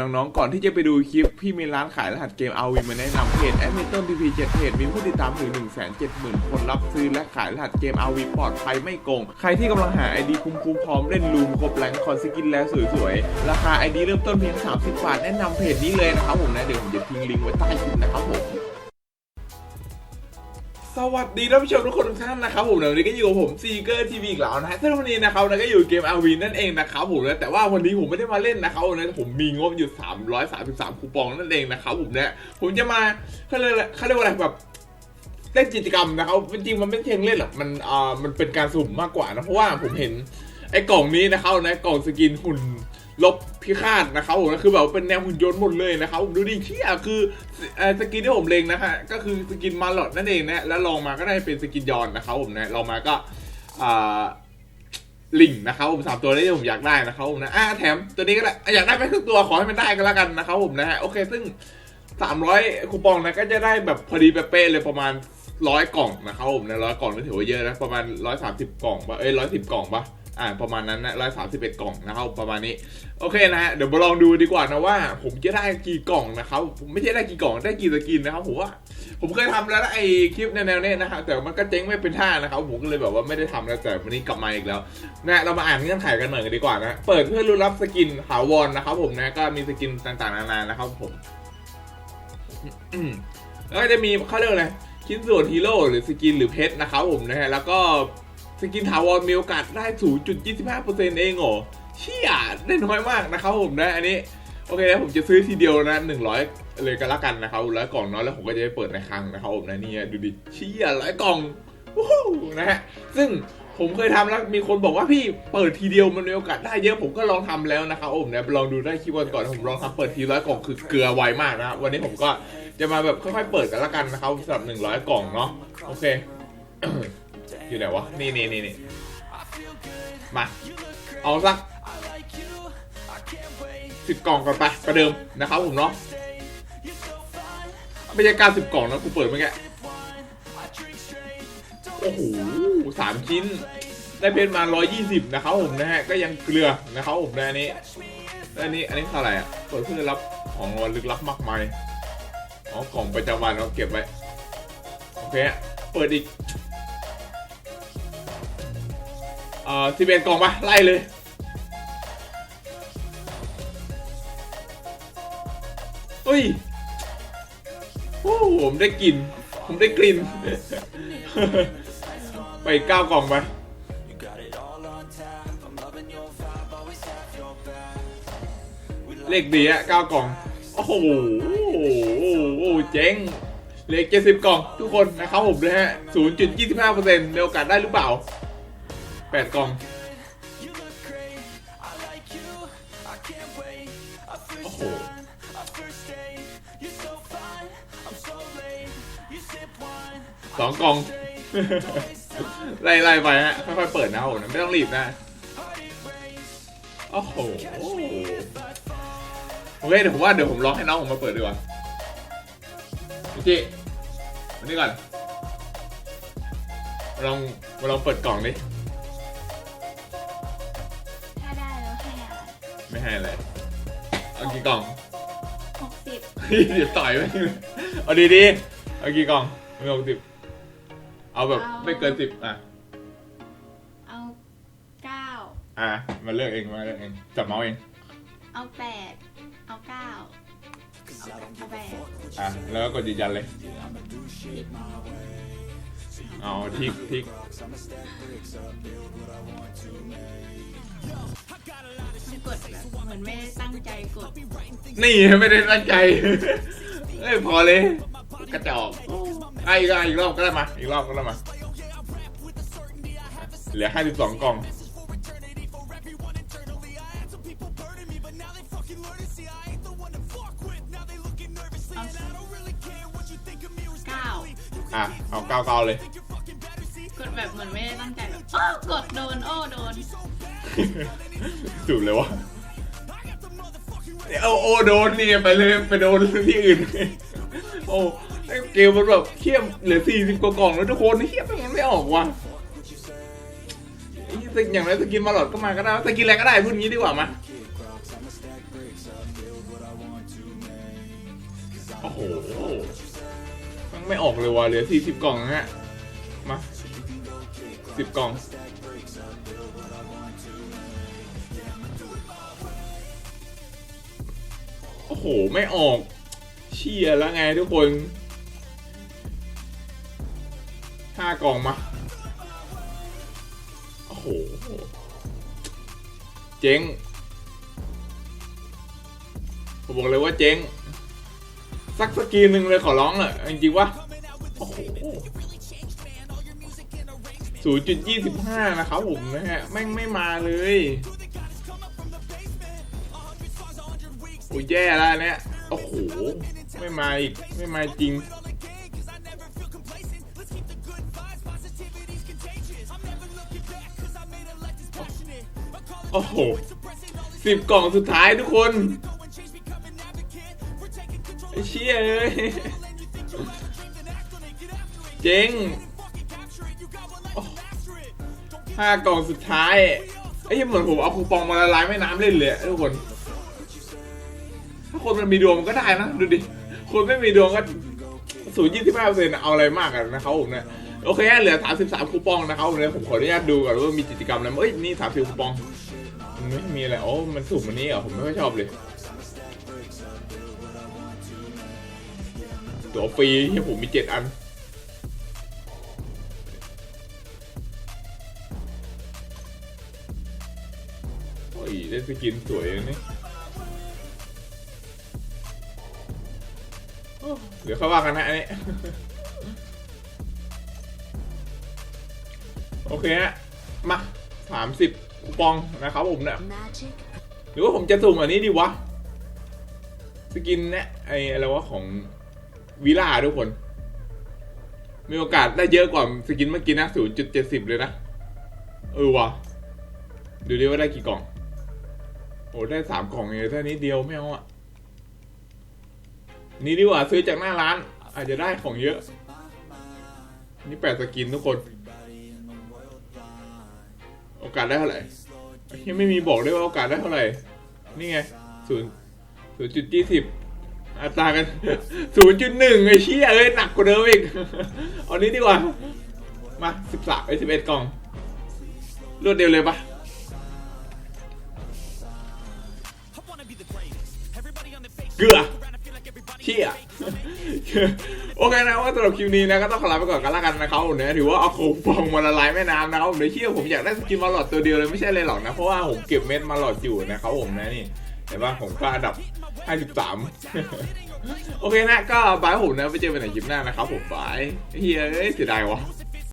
น้องๆ ก่อนที่จะไปดูคลิป พี่มีร้านขายรหัสเกมเอาวีมาแนะนำเพจแอดมินต้นพีพีเจ็ดเพจมีผู้ติดตามถึง 1 7 0 0 0 0 คนรับซื้อและขายรหัสเกมเอาวีปลอดภัยไม่โกง ใครที่กำลังหาไอดีคุ้มๆพร้อมเล่นลูมครบแรงคอนสกินแล้วสวยๆ ราคา ID เริ่มต้นเพียง 30 บาท แนะนำเพจนี้เลยนะครับผมนะ เดี๋ยวผมจะทิ้งลิงก์ไว้ใต้คลิปนะครับผม สวัสดีท่านผู้ชมทุกคนทุกท่านนะครับผมวันนี้ก็อยู่กับผมซีเกอร์ทีวีอีกแล้วนะฮะซึ่งวันนี้นะครับเราก็อยู่เกม RV นั่นเองนะครับผมนะแต่ว่าวันนี้ผมไม่ได้มาเล่นนะครับวันนี้ผมมีงบอยู่ 333 คูปองนั่นเองนะครับผมนะผมจะมาเขาเรียกอะไรเขาเรียกว่าอะไรแบบเล่นกิจกรรมนะครับจริงมันไม่เพียงเล่นหรอกมันอ่ามันเป็นการสุ่มมากกว่านะเพราะว่าผมเห็นไอ้กล่องนี้นะครับนะกล่องสกินหุ่น ลบพิฆาตนะครับผมนะคือแบบเป็นแนวหุ่นยนต์หมดเลยนะครับผมดูดิเชี่ยคือสกินที่ผมเลงนะฮะก็คือสกินมาหลอดนั่นเองนะแล้วลองมาก็ได้เป็นสกินยอนนะครับผมนะลองมาก็อ่าลิงนะครับผมสามตัวนี้ที่ผมอยากได้นะครับผมนะอ่าแถมตัวนี้ก็ได้อะอยากได้ไปทุกตัวขอให้มันได้ก็แล้วกันนะครับผมนะฮะโอเคซึ่ง 300 คูปองนะก็จะได้แบบพอดีเป๊ะเลยประมาณร้อยกล่องนะครับผมนะร้อยกล่องนี่ถือว่าเยอะนะประมาณร้อยสามสิบกล่องปะเอ้ยร้อยสิบกล่องปะ อ่าประมาณนั้นนะร้อยสามสิบเอ็ดกล่องนะครับประมาณนี้ โอเคนะฮะเดี๋ยวมาลองดูดีกว่านะว่า ผมจะได้กี่กล่องนะครับผมไม่ใช่ได้กี่กล่องได้กี่สกินนะครับผมว่าผมเคยทำแล้วนะไอคลิปแนวๆเนี้ยนะฮะแต่มันก็เจ๊งไม่เป็นท่านะครับผมก็เลยแบบว่าไม่ได้ทำแล้วแต่วันนี้กลับมาอีกแล้วนะเรามาอ่านเงื่อนไขกันหน่อยกันดีกว่านะเปิดเพื่อรุ้นรับสกินถาวรนะครับผมนะก็มีสกินต่างๆนานานะครับผมแล้วก็จะมีเขาเรียกอะไรชิ้นส่วนฮีโร่หรือสกินหรือเพชรนะครับผมนะฮะแล้วก็ สกินถาวรมีโอกาสได้ 0.25%เองเหรอเชี่ยได้น้อยมากนะครับผมนะอันนี้โอเคนะผมจะซื้อทีเดียวนะหนึ่งร้อยเลยก็แล้วกันนะครับร้อยกล่องเนาะแล้วผมก็จะไปเปิดในคลังนะครับผมนะนี่ดูดิเชี่ยร้อยกล่องวู้ฮู้นะฮะซึ่งผมเคยทำแล้วมีคนบอกว่าพี่เปิดทีเดียวมันมีโอกาสได้เยอะผมก็ลองทำแล้วนะครับผมนะลองดูได้คลิปวันก่อนผมลองทำเปิดทีร้อยกล่องคือเกลือไวมากนะวันนี้ผมก็จะมาแบบค่อยๆเปิดกันแล้วกันนะครับสำหรับหนึ่งร้อยกล่องเนาะโอเค อยู่ไหนวะ นี่นี่นี่นี่มา เอาสักสิบกล่องก่อนไปประเดิมนะครับผมเนาะไม่ใช่การสิบกล่องนะกูเปิดเมื่อกี้โอ้โหสามชิ้น ได้เพชรมาร้อยยี่สิบนะครับผมนะฮะ ก็ยังเกลือนะครับผมนะอันนี้แล้วอันนี้อันนี้คืออะไรอะเปิดเพื่อรับของรางวัลลึกลับมากมายอ๋อของประจำวันเราเก็บไว้ โอเค เปิดอีก เอ่อสิบเอ็ดกล่องไปไล่เลยเฮ้ยโอ้ผมได้กลิ่น ผมได้กลิ่น ไปเก้ากล่องไปเลขดีอะเก้ากล่อง โอ้โหเจ๋งเหลือเจ็ดสิบกล่องทุกคนนะครับผมนะฮะศูนย์จุดยี่สิบห้าเปอร์เซ็นต์มีโอกาสได้หรือเปล่า แปดกล่อง โอ้โห สองกล่อง ไล่ไล่ไปฮะ ค่อยๆเปิดนะครับผมนะไม่ต้องรีบนะ โอ้โห โอเคเดี๋ยวผมว่าเดี๋ยวผมลองให้น้องผมมาเปิดดีกว่าพี่จิมานี่ก่อนมาลองมาลองเปิดกล่องดิ ไม่ให้อะไรเอากี่กล่องหกสิบเดี๋ยวต่อยไปเอาดีๆเอากี่กล่องไม่เอาสิบเอาแบบไม่เกินสิบอะ เอาเก้าอะมาเลือกเองมาเลือกเองจับเมาส์เอง เอาแปดเอาเก้าเอาแปดอะแล้วก็กดยืนยันเลย เอาทิกทิก มันกดแบบเหมือนไม่ได้ตั้งใจกด นี่ไม่ได้ตั้งใจ เอ้ยพอเลย กระจอกไอ้อีกรอบอีกรอบก็ได้มา อีกรอบก็ได้มา เหลือห้าสิบสองกล่อง เก้าอะ เอาเก้าเก้าเลย กดแบบเหมือนไม่ได้ตั้งใจแบบโอ้กดโดน โอ้ โดน จุดเลยวะเอาโอโดนนี่ไปเลยไปโดนที่อื่น โอ้เกมมันแบบเขี้ยมเหลือสี่สิบกว่ากล่องแล้วทุกคนเขี้ยมมันไม่ออกว่ะอย่างไรสกินมาหลอดก็มาก็ได้สกินอะไรก็ได้พูดงี้ดีกว่ามาโอ้โหมันไม่ออกเลยว่ะเหลือสี่สิบกล่องนะฮะมาสิบกล่อง โอ้โห ไม่ออก เชียแล้วไงทุกคนห้ากล่องมา โอ้โห เจ๊ง ผมบอกเลยว่าเจ๊ง สักสกีนหนึ่งเลยขอร้องเลยจริงๆว่าโอ้โหศูนย์จุดยี่สิบห้านะครับผมนะฮะ แม่งไม่มาเลย อ้ยแย่แล้วเนี่ยโอ้โห ไม่มาอีก ไม่มาจริง โอ้โหสิบกล่องสุดท้ายทุกคน ไอ้เชี่ยเอ้ย เจ๊งห้ากล่องสุดท้าย ไอ้เหี้ยเหมือนผมเอาคูปองมาละลายแม่น้ำเล่นเลยทุกคน คนมันมีดวงมันก็ได้นะดูดิ คนไม่มีดวงก็ศูนย์ยี่สิบห้าเปอร์เซ็นต์เอาอะไรมากกันนะครับผมเนี่ยโอเคเหลือสามสิบสามคูปองนะครับผมเนี่ยผมขออนุญาตดูก่อนว่ามีกิจกรรมอะไรเอ้ยนี่สามสิบคูปองมันไม่มีอะไรโอ้มันสุ่มอันนี้เหรอผมไม่ค่อยชอบเลย ตัวฟรีที่ผมมีเจ็ดอันโอ้ยได้สกินสวยเลยนี่ เดี๋ยวเขาว่ากันนะอันนี้ โอเคฮะ มาสามสิบคูปองนะครับผมเนี่ย Magic หรือว่าผมจะสุ่มอันนี้ดีวะ สกินเนี่ยไออะไรวะของวิล่าทุกคน มีโอกาสได้เยอะกว่าสกินเมื่อกี้นะศูนย์จุดเจ็ดสิบเลยนะ เออวะดูดิว่าได้กี่กล่อง โอ้ได้สามกล่องเองแค่นี้เดียวไม่เอาอะ นี่ดีกว่าซื้อจากหน้าร้าน อาจจะได้ของเยอะ นี่แปดสกินทุกคน โอกาสได้เท่าไหร่ยังไม่มีบอกด้วยว่าโอกาสได้เท่าไหร่ นี่ไงศูนย์ศูนย์จุดยี่สิบอัตรากันศูนย์จุดหนึ่งไอ้เชี่ยเอ้ยหนักกว่าเดิมอีกเอานี้ดีกว่า มาสิบสามไอ้สิบเอ็ดกล่อง รวดเดียวเลยปะเกลือ เชี่ยโอเคนะว่าสำหรับคลิปนี้นะก็ต้องขอลาไปก่อนกันละกันนะครับผมนะถือว่าเอาโคงฟองมาละลายแม่น้ำนะครับผมในเชี่ยผมอยากได้สกินมาหลอดตัวเดียวเลยไม่ใช่เลยหรอกนะเพราะว่าผมเก็บเม็ดมาหลอดอยู่นะครับผมนะนี่เห็นป่ะผมก็อันดับ 53 โอเคนะก็บายผมนะไปเจอกันในคลิปหน้านะครับผมบายเฮ้ยเสียดายวะ